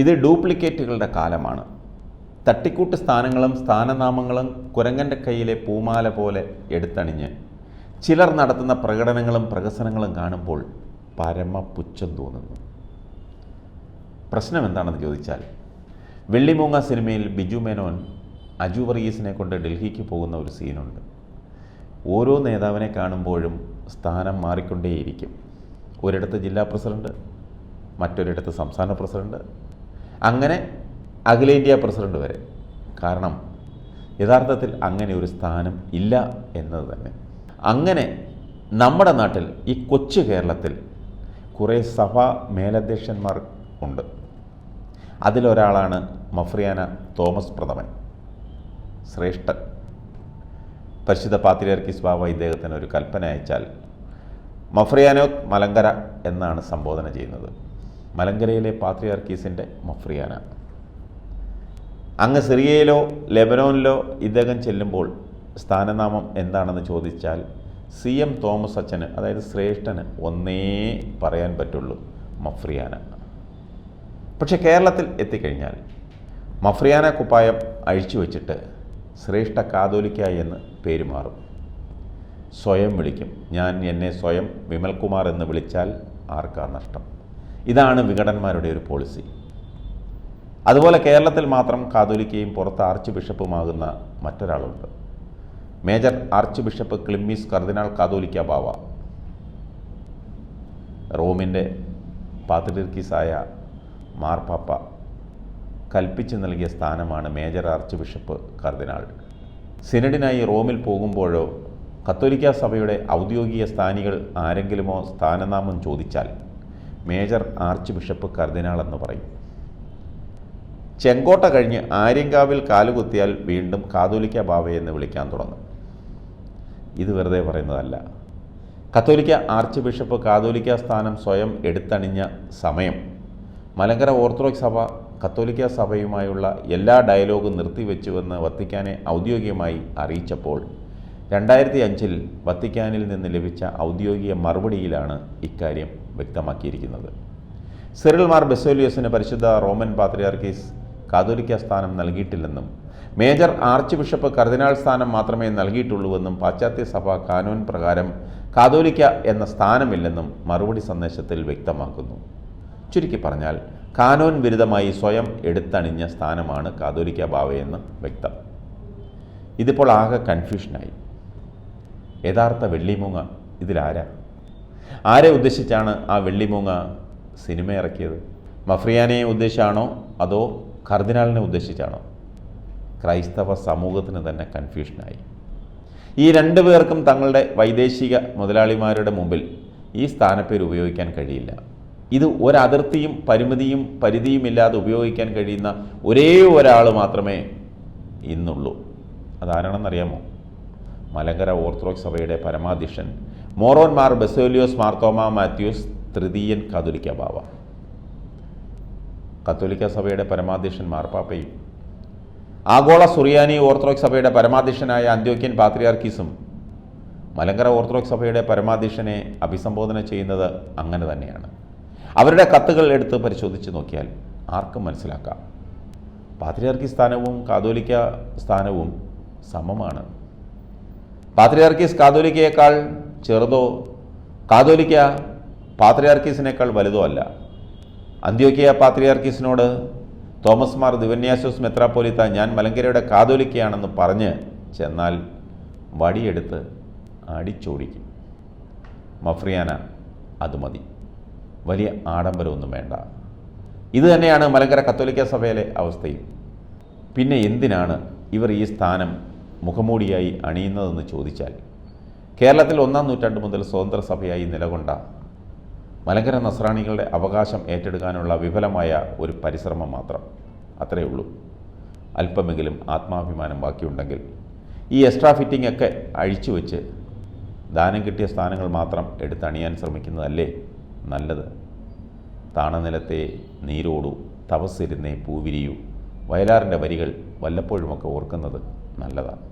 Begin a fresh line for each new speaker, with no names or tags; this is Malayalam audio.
ഇത് ഡ്യൂപ്ലിക്കേറ്റുകളുടെ കാലമാണ്. തട്ടിക്കൂട്ട് സ്ഥാനങ്ങളും സ്ഥാനനാമങ്ങളും കുരങ്ങന്റെ കയ്യിലെ പൂമാല പോലെ എടുത്തണിഞ്ഞ് ചിലർ നടത്തുന്ന പ്രകടനങ്ങളും പ്രഹസനങ്ങളും കാണുമ്പോൾ പരമ പുച്ഛം തോന്നുന്നു. പ്രശ്നം എന്താണെന്ന് ചോദിച്ചാൽ വെള്ളിമൂങ്ങ സിനിമയിൽ ബിജു മേനോൻ അജു വർഗീസിനെ കൊണ്ട് ഡൽഹിക്ക് പോകുന്ന ഒരു സീനുണ്ട്. ഓരോ നേതാവിനെ കാണുമ്പോഴും സ്ഥാനം മാറിക്കൊണ്ടേയിരിക്കും. ഒരിടത്ത് ജില്ലാ പ്രസിഡന്റ് മറ്റൊരിടത്ത് സംസ്ഥാന പ്രസിഡന്റ് അങ്ങനെ അഖിലേന്ത്യാ പ്രസിഡന്റ് വരെ. കാരണം യഥാർത്ഥത്തിൽ അങ്ങനെ ഒരു സ്ഥാനം ഇല്ല എന്നത് തന്നെ. അങ്ങനെ നമ്മുടെ നാട്ടിൽ ഈ കൊച്ചു കേരളത്തിൽ കുറേ സഭാ മേലധ്യക്ഷന്മാർ ഉണ്ട്. അതിലൊരാളാണ് മഫ്രിയാന തോമസ് പ്രഥമൻ ശ്രേഷ്ഠൻ. പരിശുദ്ധ പാത്രിയർക്കിസ് ബാബ ഇദ്ദേഹത്തിന് ഒരു കൽപ്പന അയച്ചാൽ മഫ്രിയാനോ മലങ്കര എന്നാണ് സംബോധന ചെയ്യുന്നത്. മലങ്കരയിലെ പാത്രിയാർക്കീസിന്റെ മഫ്രിയാന. അങ്ങ് സിറിയയിലോ ലെബനോനിലോ ഇദ്ദേഹം ചെല്ലുമ്പോൾ സ്ഥാനനാമം എന്താണെന്ന് ചോദിച്ചാൽ സി എം തോമസ് അച്ഛന് അതായത് ശ്രേഷ്ഠന് ഒന്നേ പറയാൻ പറ്റുള്ളൂ മഫ്രിയാന. പക്ഷേ കേരളത്തിൽ എത്തിക്കഴിഞ്ഞാൽ മഫ്രിയാന കുപ്പായം അഴിച്ചു വച്ചിട്ട് ശ്രേഷ്ഠ കാതോലിക്ക എന്ന് പേര് മാറും. സ്വയം വിളിക്കും. ഞാൻ എന്നെ സ്വയം വിമൽകുമാർ എന്ന് വിളിച്ചാൽ ആർക്കാ നഷ്ടം? ഇതാണ് വിഘടന്മാരുടെ ഒരു പോളിസി അതുപോലെ കേരളത്തിൽ മാത്രം കാതോലിക്കയും പുറത്ത് ആർച്ച് ബിഷപ്പുമാകുന്ന മറ്റൊരാളുണ്ട്. മേജർ ആർച്ച് ബിഷപ്പ് ക്ലിമ്മീസ് കർദിനാൾ കാതോലിക്ക ബാവ. റോമിന്റെ പാത്രിർക്കീസായ മാർപ്പാപ്പ കൽപ്പിച്ചു നൽകിയ സ്ഥാനമാണ് മേജർ ആർച്ച് ബിഷപ്പ് കർദിനാൾ. സിനഡിനായി റോമിൽ പോകുമ്പോഴോ കത്തോലിക്ക സഭയുടെ ഔദ്യോഗിക സ്ഥാനികൾ ആരെങ്കിലുമോ സ്ഥാനനാമം ചോദിച്ചാൽ മേജർ ആർച്ച് ബിഷപ്പ് കർദിനാൾ എന്ന് പറയും. ചെങ്കോട്ട കഴിഞ്ഞ് ആര്യങ്കാവിൽ കാലുകുത്തിയാൽ വീണ്ടും കാതോലിക്ക ബാവയെന്ന് വിളിക്കാൻ തുടങ്ങും. ഇത് വെറുതെ പറയുന്നതല്ല. കത്തോലിക്ക ആർച്ച് ബിഷപ്പ് കാതോലിക്ക സ്ഥാനം സ്വയം എടുത്തണിഞ്ഞ സമയം. മലങ്കര ഓർത്തഡോക്സ് സഭ കത്തോലിക്ക സഭയുമായുള്ള എല്ലാ ഡയലോഗും നിർത്തിവെച്ചുവെന്ന് വത്തിക്കാനെ ഔദ്യോഗികമായി അറിയിച്ചപ്പോൾ രണ്ടായിരത്തി അഞ്ചിൽ വത്തിക്കാനിൽ നിന്ന് ലഭിച്ച ഔദ്യോഗിക മറുപടിയിലാണ് ഇക്കാര്യം. വ്യക്തമാക്കിയിരിക്കുന്നത്. സിറിൽ മാർ ബെസോലിയസിന് പരിശുദ്ധ റോമൻ പാത്രിയാർക്കീസ് കാതോലിക്ക സ്ഥാനം നൽകിയിട്ടില്ലെന്നും മേജർ ആർച്ച് ബിഷപ്പ് കർദിനാൾ സ്ഥാനം മാത്രമേ നൽകിയിട്ടുള്ളൂവെന്നും പാശ്ചാത്യ സഭ കാനൂൻ പ്രകാരം കാതോലിക്ക എന്ന സ്ഥാനമില്ലെന്നും മറുപടി സന്ദേശത്തിൽ വ്യക്തമാക്കുന്നു. ചുരുക്കി പറഞ്ഞാൽ കാനോൻ വിരുദ്ധമായി സ്വയം എടുത്തണിഞ്ഞ സ്ഥാനമാണ് കാതോലിക്ക ബാവയെന്ന് വ്യക്തം. ഇതിപ്പോൾ ആകെ കൺഫ്യൂഷനായി. യഥാർത്ഥ വെള്ളിമൂങ്ങ ഇതിലാരാ? ആരെ ഉദ്ദേശിച്ചാണ് ആ വെള്ളിമൂങ്ങ സിനിമ ഇറക്കിയത്? മഫ്രിയാനെ ഉദ്ദേശിച്ചാണോ? അതോ കർദിനാളിനെ ഉദ്ദേശിച്ചാണോ? ക്രൈസ്തവ സമൂഹത്തിന് തന്നെ കൺഫ്യൂഷനായി. ഈ രണ്ടു പേർക്കും തങ്ങളുടെ വൈദേശിക മുതലാളിമാരുടെ മുമ്പിൽ ഈ സ്ഥാനപ്പേര് ഉപയോഗിക്കാൻ കഴിയില്ല. ഇത് ഒരതിർത്തിയും പരിമിതിയും പരിധിയുമില്ലാതെ ഉപയോഗിക്കാൻ കഴിയുന്ന ഒരേ ഒരാൾ മാത്രമേ ഇന്നുള്ളൂ. അതാരാണെന്നറിയാമോ? മലങ്കര ഓർത്തഡോക്സ് സഭയുടെ പരമാധ്യക്ഷൻ. മോറോൻമാർ മാർ ബെസോലിയോസ് മാർത്തോമ മാത്യൂസ് തൃതീയൻ കാതോലിക്ക ബാവ. കത്തോലിക്ക സഭയുടെ പരമാധ്യക്ഷൻ മാർപ്പാപ്പയും ആഗോള സുറിയാനി ഓർത്തഡോക്സ് സഭയുടെ പരമാധ്യക്ഷനായ അന്ത്യോക്യൻ പാത്രിയാർക്കീസും. മലങ്കര ഓർത്തഡോക്സ് സഭയുടെ പരമാധ്യക്ഷനെ അഭിസംബോധന ചെയ്യുന്നത് അങ്ങനെ തന്നെയാണ്. അവരുടെ കത്തുകൾ എടുത്ത് പരിശോധിച്ച് നോക്കിയാൽ ആർക്കും മനസ്സിലാക്കാം. പാത്രിയാർക്കി സ്ഥാനവും കാതോലിക്ക സ്ഥാനവും സമമാണ്. പാത്രിയാർക്കീസ് കാതോലിക്കയേക്കാൾ ചെറുതോ? കാതോലിക്ക പാത്രിയാർക്കീസിനേക്കാൾ വലുതോ അല്ല. അന്ത്യോക്കിയ പാത്രിയാർക്കീസിനോട് തോമസ് മാർ ദിവന്യാസോസ് മെത്രാപ്പോലിത്ത ഞാൻ മലങ്കരയുടെ കാതോലിക്കയാണെന്ന് പറഞ്ഞ് ചെന്നാൽ വടിയെടുത്ത് അടിച്ചോടിക്കും. മഫ്രിയാന അത് മതി. വലിയ ആഡംബരമൊന്നും വേണ്ട. ഇത് തന്നെയാണ് മലങ്കര കത്തോലിക്ക സഭയിലെ അവസ്ഥയും. പിന്നെ എന്തിനാണ് ഇവർ ഈ സ്ഥാനം മുഖമൂടിയായി അണിയുന്നതെന്ന് ചോദിച്ചാൽ കേരളത്തിൽ ഒന്നാം നൂറ്റാണ്ട് മുതൽ സ്വതന്ത്ര സഭയായി നിലകൊണ്ട മലങ്കര നസ്രാണികളുടെ അവകാശം ഏറ്റെടുക്കാനുള്ള വിഫലമായ ഒരു പരിശ്രമം മാത്രം. അത്രയേ ഉള്ളൂ. അല്പമെങ്കിലും ആത്മാഭിമാനം ബാക്കിയുണ്ടെങ്കിൽ ഈ എക്സ്ട്രാ ഫിറ്റിംഗ് ഒക്കെ അഴിച്ചു വെച്ച് ദാനം കിട്ടിയ സ്ഥാനങ്ങൾ മാത്രം എടുത്തണിയാൻ ശ്രമിക്കുന്നതല്ലേ നല്ലത്? താണനിലത്തെ നീരോടു തപസ്സിരുന്നേ പൂവിരിയൂ. വയലാറിന്റെ വരികൾ വല്ലപ്പോഴുമൊക്കെ ഓർക്കുന്നത് நல்லதான்